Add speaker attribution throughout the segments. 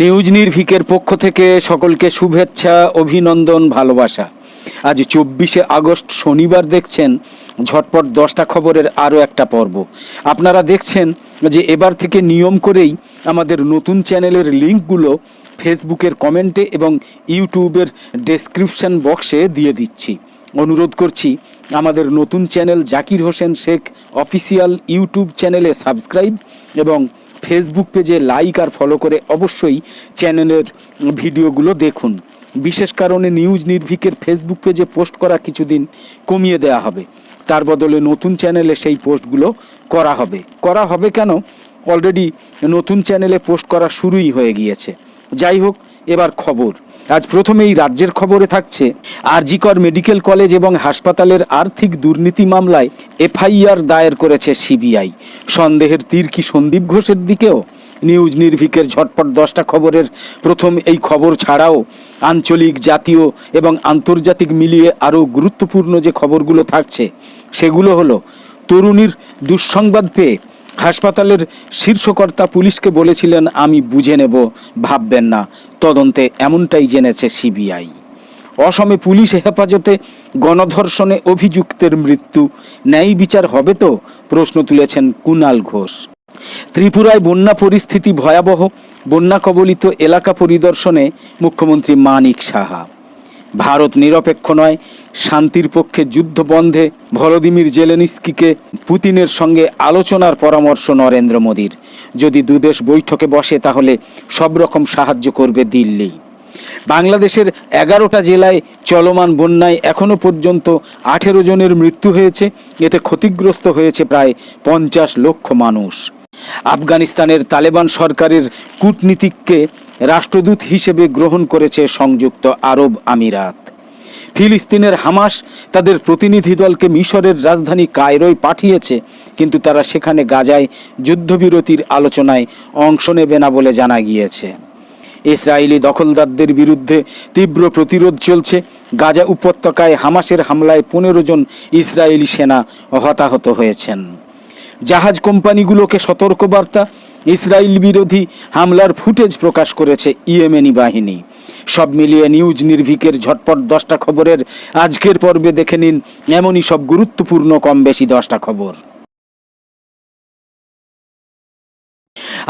Speaker 1: News নির্ভিকের পক্ষ থেকে সকলকে শুভেচ্ছা, অভিনন্দন, ভালোবাসা। আজ চব্বিশে আগস্ট শনিবার দেখছেন ঝটপট দশটা খবরের আরও একটা পর্ব। আপনারা দেখছেন যে এবার থেকে নিয়ম করেই আমাদের নতুন চ্যানেলের লিঙ্কগুলো ফেসবুকের কমেন্টে এবং ইউটিউবের ডেসক্রিপশন বক্সে দিয়ে দিচ্ছি। অনুরোধ করছি, আমাদের নতুন channel Zakir Hossain Sheikh official YouTube চ্যানেলে সাবস্ক্রাইব এবং ফেসবুক পেজে লাইক আর ফলো করে অবশ্যই চ্যানেলের ভিডিওগুলো দেখুন। বিশেষ কারণে নিউজ নির্ভিকের ফেসবুক পেজে পোস্ট করা কিছুদিন কমিয়ে দেয়া হবে। তার বদলে নতুন চ্যানেলে সেই পোস্টগুলো করা হবে। করা হবে কেন? অলরেডি নতুন চ্যানেলে পোস্ট করা শুরুই হয়ে গিয়েছে। যাই হোক, এবার খবর। আজ প্রথমেই রাজ্যের খবরে থাকছে, আরজিকর মেডিকেল কলেজ এবং হাসপাতালের আর্থিক দুর্নীতি মামলায় এফআইআর দায়ের করেছে সিবিআই। সন্দেহের তীর কি সন্দীপ ঘোষের দিকেও? নিউজ নির্ভিকের ঝটপট দশটা খবরের প্রথম এই খবর ছাড়াও আঞ্চলিক, জাতীয় এবং আন্তর্জাতিক মিলিয়ে আরও গুরুত্বপূর্ণ যে খবরগুলো থাকছে, সেগুলো হলো, তরুণীর দুঃসংবাদ পেয়ে হাসপাতালের শীর্ষকর্তা পুলিশকে বলেছিলেন, আমি বুঝে নেব, ভাববেন না। তদন্তে এমনটাই জেনেছে সিবিআই। অসমে পুলিশ হেফাজতে গণধর্ষণে অভিযুক্তের মৃত্যু। ন্যায় বিচার হবে তো? প্রশ্ন তুলেছেন কুনাল ঘোষ। ত্রিপুরায় বন্যা পরিস্থিতি ভয়াবহ। বন্যা কবলিত এলাকা পরিদর্শনে মুখ্যমন্ত্রী মানিক সাহা। ভারত নিরপেক্ষ নয়, শান্তির পক্ষে যুদ্ধ বন্ধে ভলোদিমির জেলেনিস্কিকে পুতিনের সঙ্গে আলোচনার পরামর্শ নরেন্দ্র মোদীর। যদি দুদেশ বৈঠকে বসে, তাহলে সব রকম সাহায্য করবে দিল্লি। বাংলাদেশের এগারোটা জেলায় চলমান বন্যায় এখনও পর্যন্ত আঠেরো জনের মৃত্যু হয়েছে। এতে ক্ষতিগ্রস্ত হয়েছে প্রায় পঞ্চাশ লক্ষ মানুষ। আফগানিস্তানের তালেবান সরকারের কূটনীতিককে রাষ্ট্রদূত হিসেবে গ্রহণ করেছে সংযুক্ত আরব আমিরাত। ফিলিস্তিনের হামাস তাদের প্রতিনিধি দলকে মিশরের রাজধানী কায়রোয় পাঠিয়েছে, কিন্তু তারা সেখানে গাজায় যুদ্ধবিরতির আলোচনায় অংশ নেবে না বলে জানা গিয়েছে। ইসরায়েলি দখলদারদের বিরুদ্ধে তীব্র প্রতিরোধ চলছে। গাজা উপত্যকায় হামাসের হামলায় পনেরো জন ইসরায়েলি সেনা হতাহত হয়েছেন। জাহাজ কোম্পানিগুলোকে সতর্কবার্তা ইসরায়েল বিরোধী হামলার ফুটেজ প্রকাশ করেছে ইয়েমেনি বাহিনী। সব মিলিয়ে নিউজ নির্ভিকের ঝটপট দশটা খবরের আজকের পর্বে দেখে নিন এমনই সব গুরুত্বপূর্ণ, কম বেশি দশটা খবর।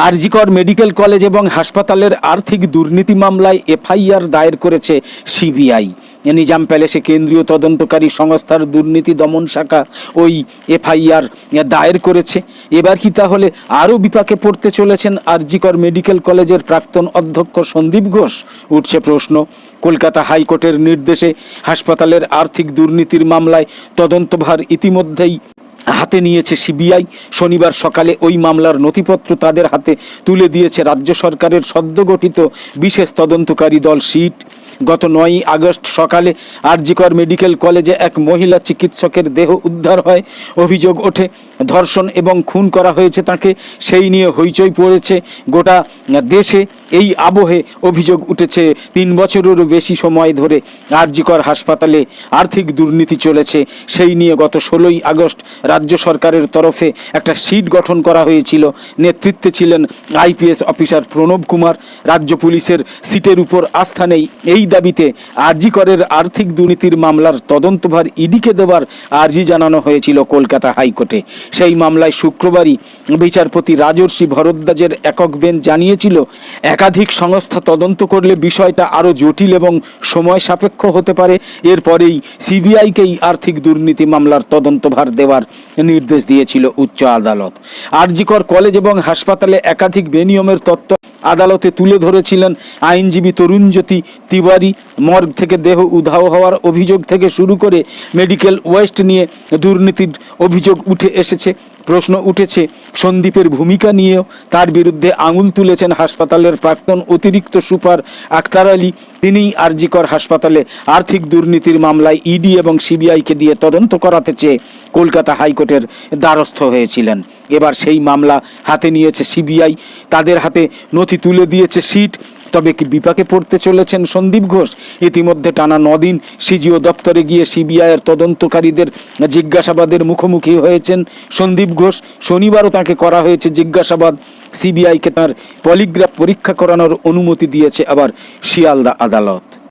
Speaker 1: আরজিকর মেডিকেল কলেজ এবং হাসপাতালের আর্থিক দুর্নীতি মামলায় এফআইআর দায়ের করেছে সিবিআই। নিজাম প্যালেসে কেন্দ্রীয় তদন্তকারী সংস্থার দুর্নীতি দমন শাখা ওই এফআইআর দায়ের করেছে। এবার কি তাহলে আরও বিপাকে পড়তে চলেছেন আরজিকর মেডিকেল কলেজের প্রাক্তন অধ্যক্ষ সন্দীপ ঘোষ? উঠছে প্রশ্ন। কলকাতা হাইকোর্টের নির্দেশে হাসপাতালের আর্থিক দুর্নীতির মামলায় তদন্তভার ইতিমধ্যেই হাতে নিয়েছে সিবিআই। শনিবার সকালে ওই মামলার নথিপত্র তাদের হাতে তুলে দিয়েছে রাজ্য সরকারের সদ্যগঠিত বিশেষ তদন্তকারী দল সিট গত নয়ই আগস্ট সকালে আরজিকর মেডিকেল কলেজে এক মহিলা চিকিৎসকের দেহ উদ্ধার হয়। অভিযোগ ওঠে ধর্ষণ এবং খুন করা হয়েছে তাকে, সেই নিয়ে হইচই পড়েছে গোটা দেশে। এই আবহে অভিযোগ উঠেছে, তিন বছরেরও বেশি সময় ধরে আরজিকর হাসপাতালে আর্থিক দুর্নীতি চলেছে। সেই নিয়ে গত ষোলোই আগস্ট রাজ্য সরকারের তরফে একটা সিট গঠন করা হয়েছিল। নেতৃত্বে ছিলেন আইপিএস অফিসার প্রণব কুমার। রাজ্য পুলিশের সিটের উপর আস্থা নেই। এই দাবিতে আরজি করের আর্থিক দুর্নীতির মামলার তদন্তভার ইডিকে দেওয়ার আর্জি জানানো হয়েছিল কলকাতা হাইকোর্টে। সেই মামলায় শুক্রবারই বিচারপতি রাজর্ষি ভরদ্বাজের একক বেঞ্চ জানিয়েছিল, একাধিক সংস্থা তদন্ত করলে বিষয়টা আরও জটিল এবং সময় সাপেক্ষ হতে পারে। এরপরেই সিবিআইকেই আর্থিক দুর্নীতি মামলার তদন্তভার দেওয়ার নির্দেশ দিয়েছিল উচ্চ আদালত। আরজিকর কলেজ এবং হাসপাতালে একাধিক বেনিয়মের তত্ত্ব আদালতে তুলে ধরেছিলেন আইনজীবী তরুণজ্যোতি তিওয়ারি। মর্গ থেকে দেহ উধাও হওয়ার অভিযোগ থেকে শুরু করে মেডিকেল ওয়েস্ট নিয়ে দুর্নীতির অভিযোগ উঠে এসেছে। প্রশ্ন উঠেছে, সন্দীপের ভূমিকা নিয়েও তার বিরুদ্ধে আঙুল তুলেছেন হাসপাতালের প্রাক্তন অতিরিক্ত সুপার আক্তার আলী। তিনিই আরজিকর হাসপাতালে আর্থিক দুর্নীতির মামলায় ইডি এবং সিবিআইকে দিয়ে তদন্ত করাতে চেয়ে কলকাতা হাইকোর্টের দ্বারস্থ হয়েছিলেন। এবার সেই মামলা হাতে নিয়েছে সিবিআই। তাদের হাতে নথি তুলে দিয়েছে সিট। তবে কি বিপাকে পড়তে চলেছেন সন্দীপ ঘোষ? ইতিমধ্যে টানা নদিন সিজিও দপ্তরে গিয়ে সিবিআইয়ের তদন্তকারীদের জিজ্ঞাসাবাদের মুখোমুখি হয়েছেন সন্দীপ ঘোষ। শনিবারও তাকে করা হয়েছে জিজ্ঞাসাবাদ। সিবিআইকে তার পলিগ্রাফ পরীক্ষা করানোর অনুমতি দিয়েছে আবার শিয়ালদা আদালত।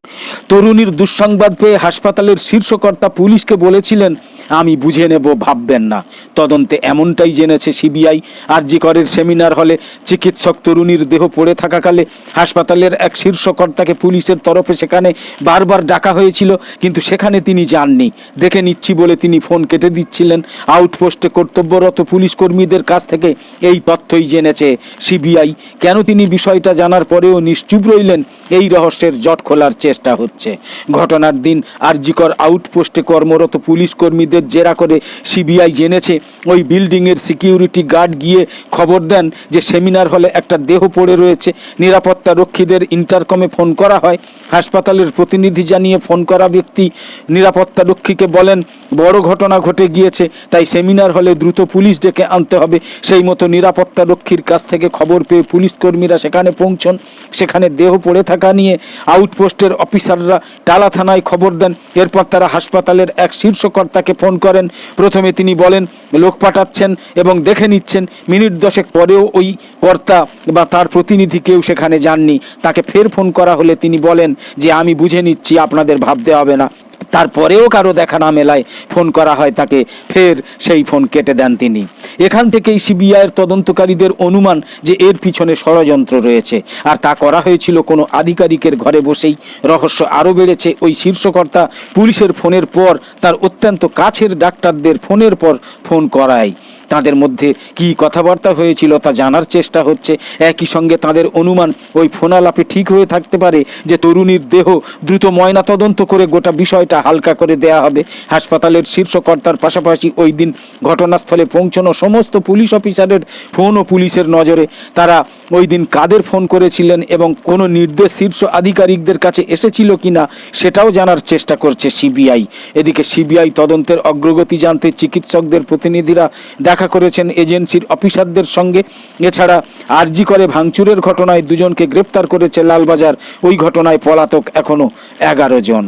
Speaker 1: তরুণীর দুঃসংবাদ পেয়ে হাসপাতালের শীর্ষকর্তা পুলিশকে বলেছিলেন, আমি বুঝে নেব, ভাববেন না। তদন্তে এমনটাই জেনেছে সিবিআই। আরজি করের সেমিনার হলে চিকিৎসক তরুণীর দেহ পড়ে থাকাকালে হাসপাতালের এক শীর্ষকর্তাকে পুলিশের তরফে সেখানে বারবার ডাকা হয়েছিল, কিন্তু সেখানে তিনি যাননি। দেখে নিচ্ছি বলে তিনি ফোন কেটে দিচ্ছিলেন। আউটপোস্টে কর্তব্যরত পুলিশ কর্মীদের কাছ থেকে এই তথ্যই জেনেছে সিবিআই। কেন তিনি বিষয়টা জানার পরেও নিশ্চুপ রইলেন? এই রহস্যের জট খোলার চেষ্টা। হচ্ছে। ঘটনার দিন আরজিকর আউটপোস্টে কর্মরত পুলিশ কর্মীদের জেরা করে সিবিআই জেনেছে। ওই বিল্ডিংয়ের সিকিউরিটি গার্ড গিয়ে খবর দেন যে সেমিনার হলে একটা দেহ পড়ে রয়েছে। নিরাপত্তা রক্ষীদের ইন্টারকমে ফোন করা হয়। হাসপাতালের প্রতিনিধি জানিয়ে ফোন করা ব্যক্তি নিরাপত্তা রক্ষীকে বলেন, বড় ঘটনা ঘটে গিয়েছে, তাই সেমিনার হলে দ্রুত পুলিশ ডেকে আনতে হবে। সেই মতো নিরাপত্তা রক্ষীর কাছ থেকে খবর পেয়ে পুলিশ কর্মীরা সেখানে পৌঁছন। সেখানে দেহ পড়ে থাকা নিয়ে আউটপোস্টের অফিসাররা টালা থানায় খবর দেন। এরপর তারা হাসপাতালের এক শীর্ষকর্তাকে ফোন করেন। প্রথমে তিনি বলেন, লোক পাঠাচ্ছেন এবং দেখে নিচ্ছেন। মিনিট দশেক পরেও ওই কর্তা বা তার প্রতিনিধি কেউ সেখানে যাননি। তাকে ফের ফোন করা হলে তিনি বলেন যে, আমি বুঝে নিচ্ছি, আপনাদের ভাবতে হবে না। তারপরেও কারও দেখা না মেলায় ফোন করা হয় তাকে, ফের সেই ফোন কেটে দেন তিনি। এখান থেকেই সিবিআইয়ের তদন্তকারীদের অনুমান যে এর পিছনে ষড়যন্ত্র রয়েছে। আর তা করা হয়েছিল কোনো আধিকারিকের ঘরে বসেই। রহস্য আরও বেড়েছে, ওই শীর্ষকর্তা পুলিশের ফোনের পর, তার অত্যন্ত কাছের ডাক্তারদের ফোনের পর ফোন করায়। তাদের মধ্যে কি কথাবার্তা হয়েছিল তা জানার চেষ্টা হচ্ছে। একই সঙ্গে তাদের অনুমান ওই ফোনালাপে ঠিক হয়ে থাকতে পারে যে তরুণীর দেহ দ্রুত ময়না তদন্ত করে গোটা বিষয়টা হালকা করে দেয়া হবে। হাসপাতালের শীর্ষকর্তার পাশাপাশি ওই দিন ঘটনাস্থলে পৌঁছানো সমস্ত পুলিশ অফিসারের ফোন ও পুলিশের নজরে। তারা ওই দিন কাদের ফোন করেছিলেন এবং কোনো নির্দেশ শীর্ষ আধিকারিকদের কাছে এসেছিল কিনা সেটাও জানার চেষ্টা করছে সিবিআই। এদিকে সিবিআই তদন্তের অগ্রগতি জানতে চিকিৎসকদের প্রতিনিধিরা দেখা করেছেন এজেন্সির অফিসারদের সঙ্গে। এছাড়া আরজি করে ভাঙচুরের ঘটনায় দুজনকে গ্রেপ্তার করেছে লালবাজার। ওই ঘটনায় পলাতক এখনও এগারো জন।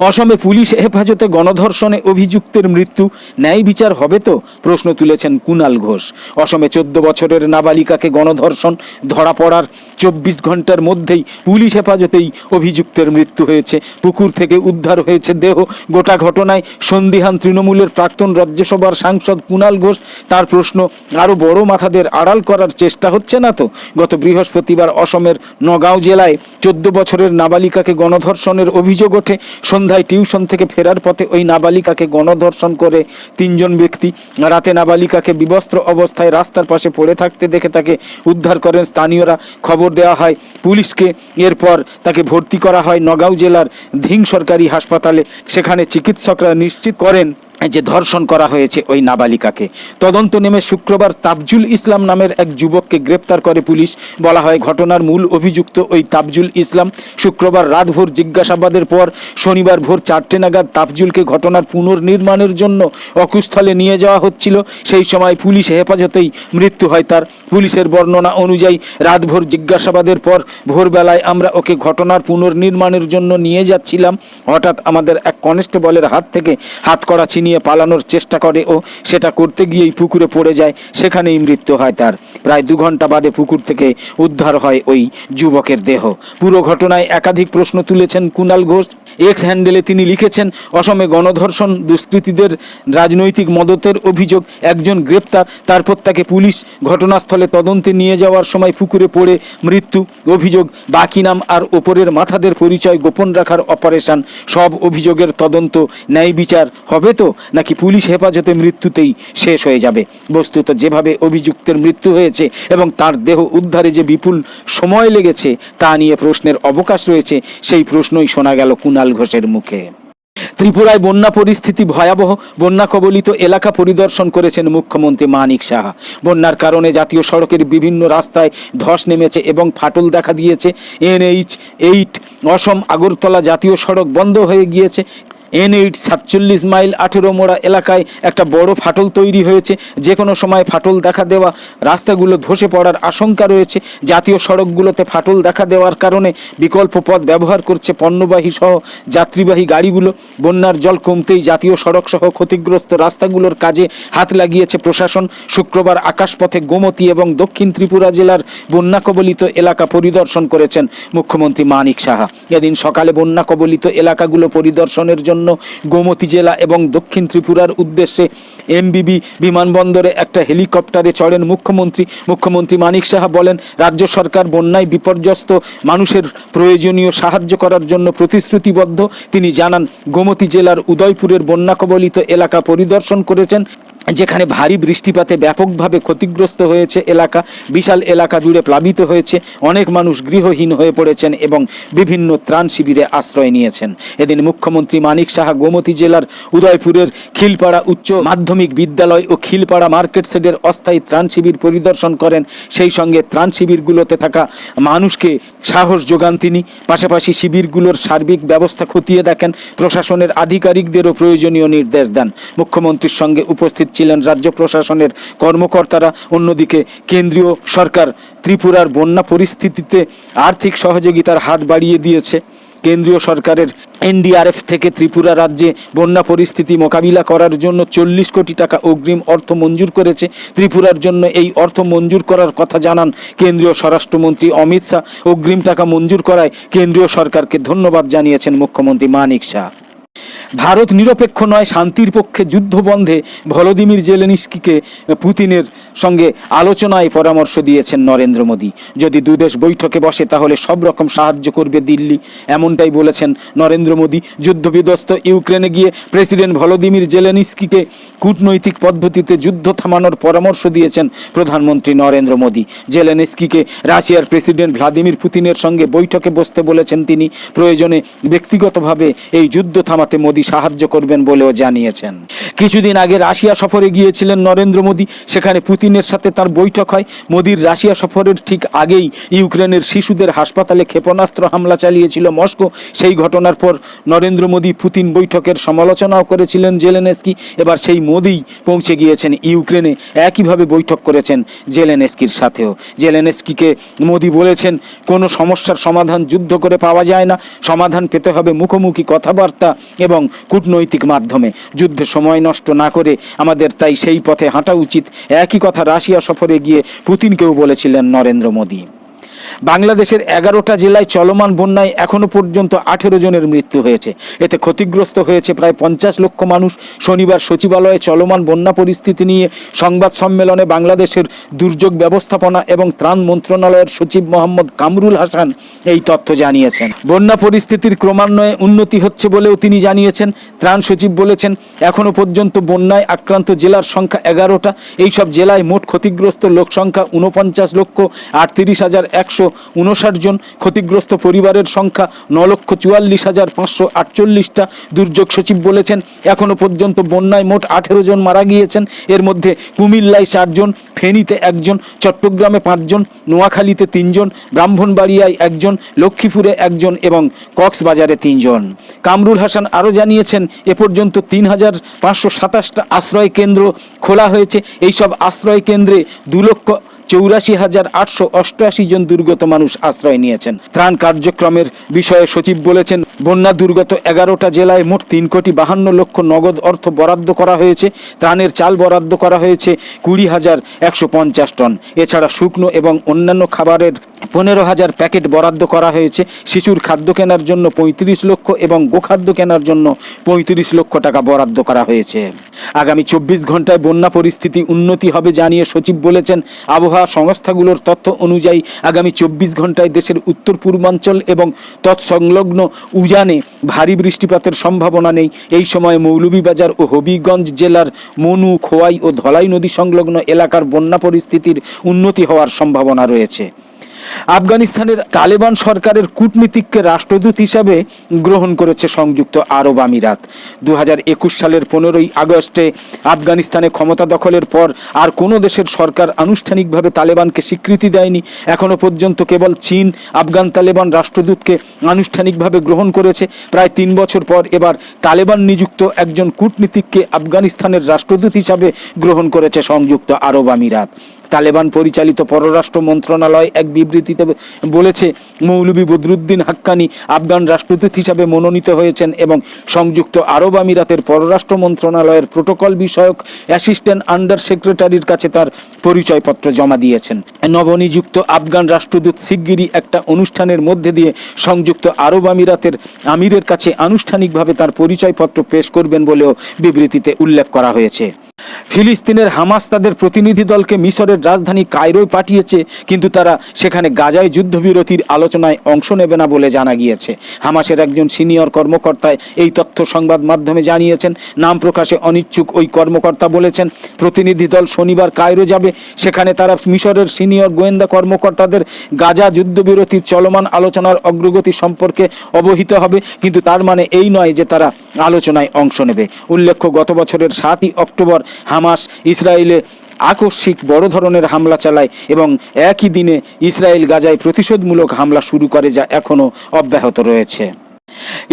Speaker 1: অসমে পুলিশ হেফাজতে গণধর্ষণে অভিযুক্তের মৃত্যু, ন্যায় বিচার হবে তো? প্রশ্ন তুলেছেন কুনাল ঘোষ। অসমে চোদ্দ বছরের নাবালিকাকে গণধর্ষণ ধরা পড়ার চব্বিশ ঘণ্টার মধ্যেই পুলিশ হেফাজতেই অভিযুক্তের মৃত্যু হয়েছে। পুকুর থেকে উদ্ধার হয়েছে দেহ। গোটা ঘটনায় সন্দিহান তৃণমূলের প্রাক্তন রাজ্যসভার সাংসদ কুনাল ঘোষ। তার প্রশ্ন আরও বড় মাথাদের আড়াল করার চেষ্টা হচ্ছে না তো? গত বৃহস্পতিবার অসমের নগাঁও জেলায় চোদ্দ বছরের নাবালিকাকে গণধর্ষণের অভিযোগ ওঠে। সন্ধ্যায় টিউশন থেকে ফেরার পথে ওই নাবালিকাকে গণধর্ষণ করে তিনজন ব্যক্তি রাতে নাবালিকাকে বিবস্ত্র অবস্থায় রাস্তার পাশে পড়ে থাকতে দেখে তাকে উদ্ধার করেন স্থানীয়রা। খবর দেওয়া হয়, পুলিশকে এরপর তাকে ভর্তি করা হয় নগাঁও জেলার ধিং সরকারি হাসপাতালে। সেখানে চিকিৎসকরা নিশ্চিত করেন যে ধর্ষণ করা হয়েছে ওই নাবালিকাকে। তদন্ত নেমে শুক্রবার তাবজুল ইসলাম নামের এক যুবককে গ্রেপ্তার করে পুলিশ। বলা হয় ঘটনার মূল অভিযুক্ত ওই তাবজুল ইসলাম। শুক্রবার রাতভোর জিজ্ঞাসাবাদের পর শনিবার ভোর চারটে নাগাদ তাবজুলকে ঘটনার পুনর্নির্মাণের জন্য অকুস্থলে নিয়ে যাওয়া হচ্ছিল। সেই সময় পুলিশ হেফাজতেই মৃত্যু হয় তার। পুলিশের বর্ণনা অনুযায়ী রাতভোর জিজ্ঞাসাবাদের পর ভোরবেলায় আমরা ওকে ঘটনার পুনর্নির্মাণের জন্য নিয়ে যাচ্ছিলাম। হঠাৎ আমাদের এক কনস্টেবলের হাত থেকে হাত করা ছিনিয়ে পালানোর চেষ্টা করে ও সেটা করতে গিয়েই পুকুরে পড়ে যায়। সেখানেই মৃত্যু হয় তার। প্রায় দু ঘণ্টা বাদে পুকুর থেকে উদ্ধার হয় ওই যুবকের দেহ। পুরো ঘটনায় একাধিক প্রশ্ন তুলেছেন কুণাল ঘোষ এক্স হ্যান্ডেলে তিনি লিখেছেন, অসমে গণধর্ষণ দুষ্কৃতীদের রাজনৈতিক মদতের অভিযোগ। একজন গ্রেপ্তার তারপর তাকে পুলিশ। ঘটনাস্থলে তদন্তে নিয়ে যাওয়ার সময় পুকুরে পড়ে মৃত্যু অভিযোগ। বাকি নাম আর ওপরের মাথাদের পরিচয় গোপন রাখার অপারেশন। সব অভিযোগের তদন্ত ন্যায় বিচার হবে তো? নাকি পুলিশ হেফাজতে মৃত্যুতেই শেষ হয়ে যাবে? বস্তুত যেভাবে অভিযুক্তের মৃত্যু হয়েছে এবং তার দেহ উদ্ধারে যে বিপুল সময় লেগেছে তা নিয়ে প্রশ্নের অবকাশ রয়েছে, সেই প্রশ্নই শোনা গেল কুণাল ঘোষের মুখে। ত্রিপুরায় বন্যা পরিস্থিতি ভয়াবহ, বন্যা কবলিত এলাকা পরিদর্শন করেছেন মুখ্যমন্ত্রী মানিক সাহা বন্যার কারণে জাতীয় সড়কের বিভিন্ন রাস্তায় ধস নেমেছে এবং ফাটল দেখা দিয়েছে। এনএইচ এইট অসম আগরতলা জাতীয় সড়ক বন্ধ হয়ে গিয়েছে। এন এইট সাতচল্লিশ মাইল আঠেরো মোড়া এলাকায় একটা বড় ফাটল তৈরি হয়েছে। যে কোনো সময় ফাটল দেখা দেওয়া, রাস্তাগুলো ধসে পড়ার আশঙ্কা রয়েছে। জাতীয় সড়কগুলোতে ফাটল দেখা দেওয়ার কারণে বিকল্প পথ ব্যবহার করছে পণ্যবাহী সহ যাত্রীবাহী গাড়িগুলো। বন্যার জল কমতেই জাতীয় সড়ক সহ ক্ষতিগ্রস্ত রাস্তাগুলোর কাজে হাত লাগিয়েছে প্রশাসন। শুক্রবার আকাশপথে গোমতী এবং দক্ষিণ ত্রিপুরা জেলার বন্যা কবলিত এলাকা পরিদর্শন করেছেন মুখ্যমন্ত্রী মানিক সাহা। এদিন সকালে বন্যা কবলিত এলাকাগুলো পরিদর্শনের জন্য গোমতী জেলা এবং দক্ষিণ ত্রিপুরার উদ্দেশ্যে এমবিবি বিমানবন্দরে একটা হেলিকপ্টারে চড়েন মুখ্যমন্ত্রী। মুখ্যমন্ত্রী মানিক সাহা বলেন, রাজ্য সরকার বন্যায় বিপর্যস্ত মানুষের প্রয়োজনীয় সাহায্য করার জন্য প্রতিশ্রুতিবদ্ধ। তিনি জানান, গোমতী জেলার উদয়পুরের বন্যা কবলিত এলাকা পরিদর্শন করেছেন। যেখানে ভারী বৃষ্টিপাতে ব্যাপকভাবে ক্ষতিগ্রস্ত হয়েছে এলাকা, বিশাল এলাকা জুড়ে প্লাবিত হয়েছে, অনেক মানুষ গৃহহীন হয়ে পড়েছেন এবং বিভিন্ন ত্রাণ শিবিরে আশ্রয় নিয়েছেন। এদিন মুখ্যমন্ত্রী মানিক সাহা গোমতী জেলার উদয়পুরের খিলপাড়া উচ্চ মাধ্যমিক বিদ্যালয় ও খিলপাড়া মার্কেট সেডের অস্থায়ী ত্রাণ শিবির পরিদর্শন করেন। সেই সঙ্গে ত্রাণ শিবিরগুলোতে থাকা মানুষকে সাহস যোগান তিনি। পাশাপাশি শিবিরগুলোর সার্বিক ব্যবস্থা খতিয়ে দেখেন। প্রশাসনের আধিকারিকদেরও প্রয়োজনীয় নির্দেশ দেন। মুখ্যমন্ত্রীর সঙ্গে উপস্থিত ছিলেন রাজ্য প্রশাসনের কর্মকর্তারা। অন্যদিকে কেন্দ্রীয় সরকার ত্রিপুরার বন্যা পরিস্থিতিতে আর্থিক সহযোগিতার হাত বাড়িয়ে দিয়েছে। কেন্দ্রীয় সরকারের এনডিআরএফ থেকে ত্রিপুরা রাজ্যে বন্যা পরিস্থিতি মোকাবিলা করার জন্য চল্লিশ কোটি টাকা অগ্রিম অর্থ মঞ্জুর করেছে। ত্রিপুরার জন্য এই অর্থ মঞ্জুর করার কথা জানান কেন্দ্রীয় স্বরাষ্ট্রমন্ত্রী অমিত শাহ। অগ্রিম টাকা মঞ্জুর করায় কেন্দ্রীয় সরকারকে ধন্যবাদ জানিয়েছেন মুখ্যমন্ত্রী মানিক শাহ। ভারত নিরপেক্ষ নয়, শান্তির পক্ষে যুদ্ধ বন্ধে ভলোদিমির জেলেনিস্কিকে পুতিনের সঙ্গে আলোচনায় পরামর্শ দিয়েছেন নরেন্দ্র মোদী। যদি দুদেশ বৈঠকে বসে, তাহলে সব রকম সাহায্য করবে দিল্লি, এমনটাই বলেছেন নরেন্দ্র মোদী। যুদ্ধবিধ্বস্ত ইউক্রেনে গিয়ে প্রেসিডেন্ট ভলোদিমির জেলেনিস্কিকে কূটনৈতিক পদ্ধতিতে যুদ্ধ থামানোর পরামর্শ দিয়েছেন প্রধানমন্ত্রী নরেন্দ্র মোদী। জেলেনিস্কিকে রাশিয়ার প্রেসিডেন্ট ভ্লাদিমির পুতিনের সঙ্গে বৈঠকে বসতে বলেছেন তিনি। প্রয়োজনে ব্যক্তিগতভাবে এই যুদ্ধ থামাতে মোদী সাহায্য করবেন বলেও জানিয়েছেন। কিছুদিন আগে রাশিয়া সফরে গিয়েছিলেন নরেন্দ্র মোদী, সেখানে পুতিনের সাথে তার বৈঠক হয়। মোদীর রাশিয়া সফরের ঠিক আগেই ইউক্রেনের শিশুদের হাসপাতালে ক্ষেপণাস্ত্র হামলা চালিয়েছিল মস্কো। সেই ঘটনার পর নরেন্দ্র মোদী পুতিন বৈঠকের সমালোচনাও করেছিলেন জেলেনেস্কি। এবার সেই মোদিই পৌঁছে গিয়েছেন ইউক্রেনে, একইভাবে বৈঠক করেছেন জেলেনেস্কির সাথেও। জেলেনেস্কিকে মোদী বলেছেন, কোনো সমস্যার সমাধান যুদ্ধ করে পাওয়া যায় না, সমাধান পেতে হবে মুখোমুখি কথাবার্তা এবং কূটনৈতিক মাধ্যমে। যুদ্ধে সময় নষ্ট না করে আমাদের তাই সেই পথে হাঁটা উচিত। একই কথা রাশিয়া সফরে গিয়ে পুতিনকেও বলেছিলেন নরেন্দ্র মোদী। বাংলাদেশের এগারোটা জেলায় চলমান বন্যায় এখনও পর্যন্ত আঠেরো জনের মৃত্যু হয়েছে। এতে ক্ষতিগ্রস্ত হয়েছে প্রায় পঞ্চাশ লক্ষ মানুষ। শনিবার সচিবালয়ে চলমান বন্যা পরিস্থিতি নিয়ে সংবাদ সম্মেলনে বাংলাদেশের দুর্যোগ ব্যবস্থাপনা এবং ত্রাণ মন্ত্রণালয়ের সচিব মোহাম্মদ কামরুল হাসান এই তথ্য জানিয়েছেন। বন্যা পরিস্থিতির ক্রমান্বয়ে উন্নতি হচ্ছে বলেও তিনি জানিয়েছেন। ত্রাণ সচিব বলেছেন, এখনও পর্যন্ত বন্যায় আক্রান্ত জেলার সংখ্যা এগারোটা। এইসব জেলায় মোট ক্ষতিগ্রস্ত লোক সংখ্যা উনপঞ্চাশ লক্ষ আটত্রিশ হাজার একশো উনষাট জন ক্ষতিগ্রস্ত পরিবারের সংখ্যা ন লক্ষ চুয়াল্লিশ হাজার পাঁচশো আটচল্লিশটা। দুর্যোগ সচিব বলেছেন এখনও পর্যন্ত বন্যায় মোট আঠেরো জন মারা গিয়েছেন। এর মধ্যে কুমিল্লায় চারজন ফেনীতে একজন, চট্টগ্রামে পাঁচজন নোয়াখালীতে তিনজন ব্রাহ্মণবাড়িয়ায় একজন লক্ষ্মীপুরে একজন এবং কক্সবাজারে তিনজন কামরুল হাসান আরও জানিয়েছেন, এ পর্যন্ত তিন হাজার পাঁচশো সাতাশটা আশ্রয় কেন্দ্র খোলা হয়েছে। এইসব আশ্রয় কেন্দ্রে দু লক্ষ চৌরাশি হাজার আটশো অষ্টআশি জন দুর্গত মানুষ আশ্রয় নিয়েছেন। ত্রাণ কার্যক্রমের বিষয়ে সচিব বলেছেন, বন্যা দুর্গত এগারোটা জেলায় মোট তিন কোটি বাহান্ন লক্ষ নগদ অর্থ বরাদ্দ করা হয়েছে। ত্রাণের চাল বরাদ্দ করা হয়েছে কুড়ি হাজার একশো পঞ্চাশ টন। এছাড়া শুকনো এবং অন্যান্য খাবারের পনেরো হাজার প্যাকেট বরাদ্দ করা হয়েছে। শিশুর খাদ্য কেনার জন্য পঁয়ত্রিশ লক্ষ এবং গোখাদ্য কেনার জন্য পঁয়ত্রিশ লক্ষ টাকা বরাদ্দ করা হয়েছে। আগামী চব্বিশ ঘন্টায় বন্যা পরিস্থিতি উন্নতি হবে জানিয়ে সচিব বলেছেন, আবহাওয়া সংস্থাগুলোর তথ্য অনুযায়ী আগামী চব্বিশ ঘন্টায় দেশের উত্তর পূর্বাঞ্চল এবং তৎসংলগ্ন উজানে ভারী বৃষ্টিপাতের সম্ভাবনা নেই। এই সময় মৌলভীবাজার ও হবিগঞ্জ জেলার মনু, খোয়াই ও ধলাই নদী সংলগ্ন এলাকার বন্যা পরিস্থিতির উন্নতি হওয়ার সম্ভাবনা রয়েছে। আফগানিস্তানের তালেবান সরকারের কূটনীতিককে রাষ্ট্রদূত হিসাবে গ্রহণ করেছে সংযুক্ত আরব আমিরাত। দুহাজার একুশ সালের পনেরোই আগস্টে আফগানিস্তানে ক্ষমতা দখলের পর আর কোনো দেশের সরকার আনুষ্ঠানিকভাবে তালেবানকে স্বীকৃতি দেয়নি। এখনও পর্যন্ত কেবল চীন, আফগান তালেবান রাষ্ট্রদূতকে আনুষ্ঠানিকভাবে গ্রহণ করেছে। প্রায় তিন বছর পর এবার তালেবান নিযুক্ত একজন কূটনীতিককে আফগানিস্তানের রাষ্ট্রদূত হিসাবে গ্রহণ করেছে সংযুক্ত আরব আমিরাত। তালেবান পরিচালিত পররাষ্ট্র মন্ত্রণালয় এক বিবৃতিতে বলেছে, মৌলভী বদরুদ্দিন হাক্কানি আফগান রাষ্ট্রদূত হিসাবে মনোনীত হয়েছেন এবং সংযুক্ত আরব আমিরাতের পররাষ্ট্র মন্ত্রণালয়ের প্রোটোকল বিষয়ক অ্যাসিস্ট্যান্ট আন্ডার সেক্রেটারির কাছে তার পরিচয়পত্র জমা দিয়েছেন। নবনিযুক্ত আফগান রাষ্ট্রদূত শিগগিরই একটা অনুষ্ঠানের মধ্যে দিয়ে সংযুক্ত আরব আমিরাতের আমিরের কাছে আনুষ্ঠানিকভাবে তার পরিচয়পত্র পেশ করবেন বলেও বিবৃতিতে উল্লেখ করা হয়েছে। ফিলিস্তিনের হামাস তাদের প্রতিনিধি দলকে মিশরের রাজধানী কায়রোয় পাঠিয়েছে, কিন্তু তারা সেখানে গাজায় যুদ্ধবিরতির আলোচনায় অংশ নেবে না বলে জানা গিয়েছে। হামাসের একজন সিনিয়র কর্মকর্তায় এই তথ্য সংবাদ মাধ্যমে জানিয়েছেন, নাম প্রকাশে অনিচ্ছুক ওই কর্মকর্তা বলেছেন, প্রতিনিধি দল শনিবার কায়রো যাবে, সেখানে তারা মিশরের সিনিয়র গোয়েন্দা কর্মকর্তাদের গাজা যুদ্ধবিরতির চলমান আলোচনার অগ্রগতি সম্পর্কে অবহিত হবে, কিন্তু তার মানে এই নয় যে তারা আলোচনায় অংশ নেবে। উল্লেখ্য, গত বছরের সাতই অক্টোবর হামাস ইসরায়েলে আকস্মিক বড় ধরনের হামলা চালায় এবং একই দিনে ইসরায়েল গাজায় প্রতিশোধমূলক হামলা শুরু করে যা এখনও অব্যাহত রয়েছে।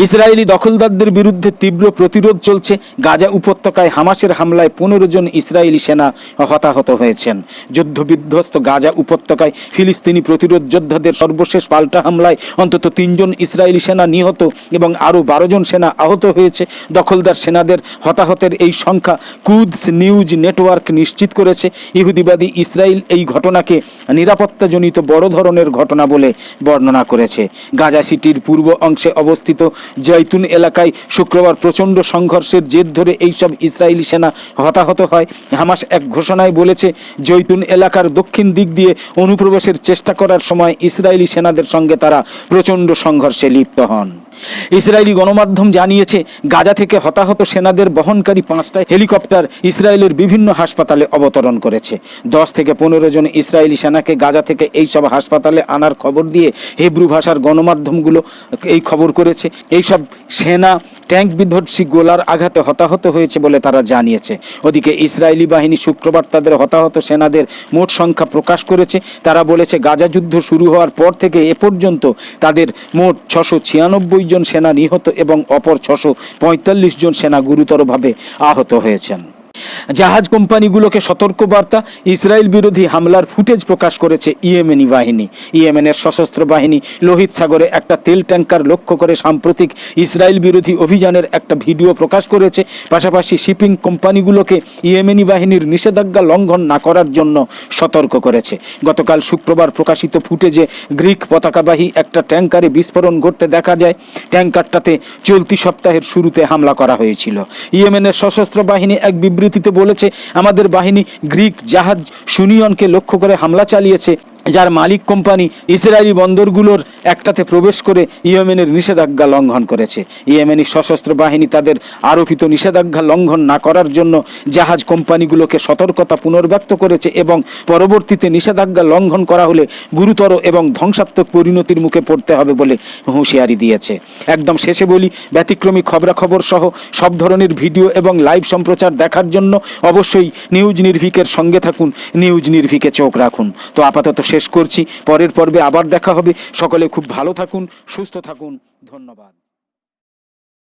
Speaker 1: ইসরায়েলি দখলদারদের বিরুদ্ধে তীব্র প্রতিরোধ চলছে। গাজা উপত্যকায় হামাসের হামলায় পনেরো জন ইসরায়েলি সেনা হতাহত হয়েছেন। যুদ্ধবিধ্বস্ত গাজা উপত্যকায় ফিলিস্তিনি প্রতিরোধ যোদ্ধাদের সর্বশেষ পাল্টা হামলায় অন্তত তিনজন ইসরায়েলি সেনা নিহত এবং আরও বারো জন সেনা আহত হয়েছে। দখলদার সেনাদের হতাহতের এই সংখ্যা কুদস নিউজ নেটওয়ার্ক নিশ্চিত করেছে। ইহুদিবাদী ইসরায়েল এই ঘটনাকে নিরাপত্তাজনিত বড় ধরনের ঘটনা বলে বর্ণনা করেছে। গাজা সিটির পূর্ব অংশে অবস্থিত জৈতুন এলাকায় শুক্রবার প্রচণ্ড সংঘর্ষের জের ধরে এইসব ইসরায়েলি সেনা হতাহত হয়। হামাস এক ঘোষণায় বলেছে জৈতুন এলাকার দক্ষিণ দিক দিয়ে অনুপ্রবেশের চেষ্টা করার সময় ইসরায়েলি সেনাদের সঙ্গে তারা প্রচণ্ড সংঘর্ষে লিপ্ত হন। ইসরায়েলি গণমাধ্যম জানিয়েছে, গাজা থেকে হতাহত সেনাদের বহনকারী পাঁচটা হেলিকপ্টার ইসরায়েলের বিভিন্ন হাসপাতালে অবতরণ করেছে। দশ থেকে পনেরো জন ইসরায়েলি সেনাকে গাজা থেকে এইসব হাসপাতালে আনার খবর দিয়ে হেব্রু ভাষার গণমাধ্যমগুলো এই খবর করেছে। এইসব সেনা, ট্যাঙ্ক বিধ্বংসী গোলার আঘাতে হতাহত হয়েছে বলে তারা জানিয়েছে। ওদিকে ইসরায়েলি বাহিনী শুক্রবার তাদের হতাহত সেনাদের মোট সংখ্যা প্রকাশ করেছে। তারা বলেছে, গাজা যুদ্ধ শুরু হওয়ার পর থেকে এ পর্যন্ত তাদের মোট ছশো ছিয়ানব্বই জন সেনা নিহত এবং অপর ছশো পঁয়তাল্লিশ জন সেনা গুরুতরভাবে আহত হয়েছেন। জাহাজ কোম্পানিগুলোকে সতর্কবার্তা, ইসরায়েল বিরোধী হামলার ফুটেজ প্রকাশ করেছে ইয়েমেনি বাহিনী। ইয়েমেনের সশস্ত্র বাহিনী লোহিত সাগরে একটা তেল ট্যাঙ্কার লক্ষ্য করে সাম্প্রতিক ইসরায়েল বিরোধী অভিযানের একটা ভিডিও প্রকাশ করেছে। পাশাপাশি শিপিং কোম্পানিগুলোকে ইয়েমেনি বাহিনীর নিষেধাজ্ঞা লঙ্ঘন না করার জন্য সতর্ক করেছে। গতকাল শুক্রবার প্রকাশিত ফুটেজে গ্রিক পতাকাবাহী একটা ট্যাঙ্কারে বিস্ফোরণ ঘটতে দেখা যায়। ট্যাঙ্কারটাতে চলতি সপ্তাহের শুরুতে হামলা করা হয়েছিল। ইয়েমেনের সশস্ত্র বাহিনী এক বিবৃতিতে বলেছে আমাদের বাহিনী গ্রিক জাহাজ সুনিয়নকে লক্ষ্য করে হামলা চালিয়েছে। যার মালিক কোম্পানি ইসরায়েলি বন্দরগুলোর একটাতে প্রবেশ করে ইয়েমেনের নিষেধাজ্ঞা লঙ্ঘন করেছে। ইয়েমেনি সশস্ত্র বাহিনী তাদের আরোপিত নিষেধাজ্ঞা লঙ্ঘন না করার জন্য জাহাজ কোম্পানিগুলোকে সতর্কতা পুনর্ব্যক্ত করেছে এবং পরবর্তীতে নিষেধাজ্ঞা লঙ্ঘন করা হলে গুরুতর এবং ধ্বংসাত্মক পরিণতির মুখে পড়তে হবে বলে হুঁশিয়ারি দিয়েছে। একদম শেষে বলি, ব্যতিক্রমী খবরাখবর সহ সব ধরনের ভিডিও এবং লাইভ সম্প্রচার দেখার জন্য অবশ্যই নিউজ নির্ভিকের সঙ্গে থাকুন, নিউজ নির্ভিকে চোখ রাখুন। তো আপাতত শেষ করছি। পরের পর্বে আবার দেখা হবে। সকলে খুব ভালো থাকুন সুস্থ থাকুন। ধন্যবাদ।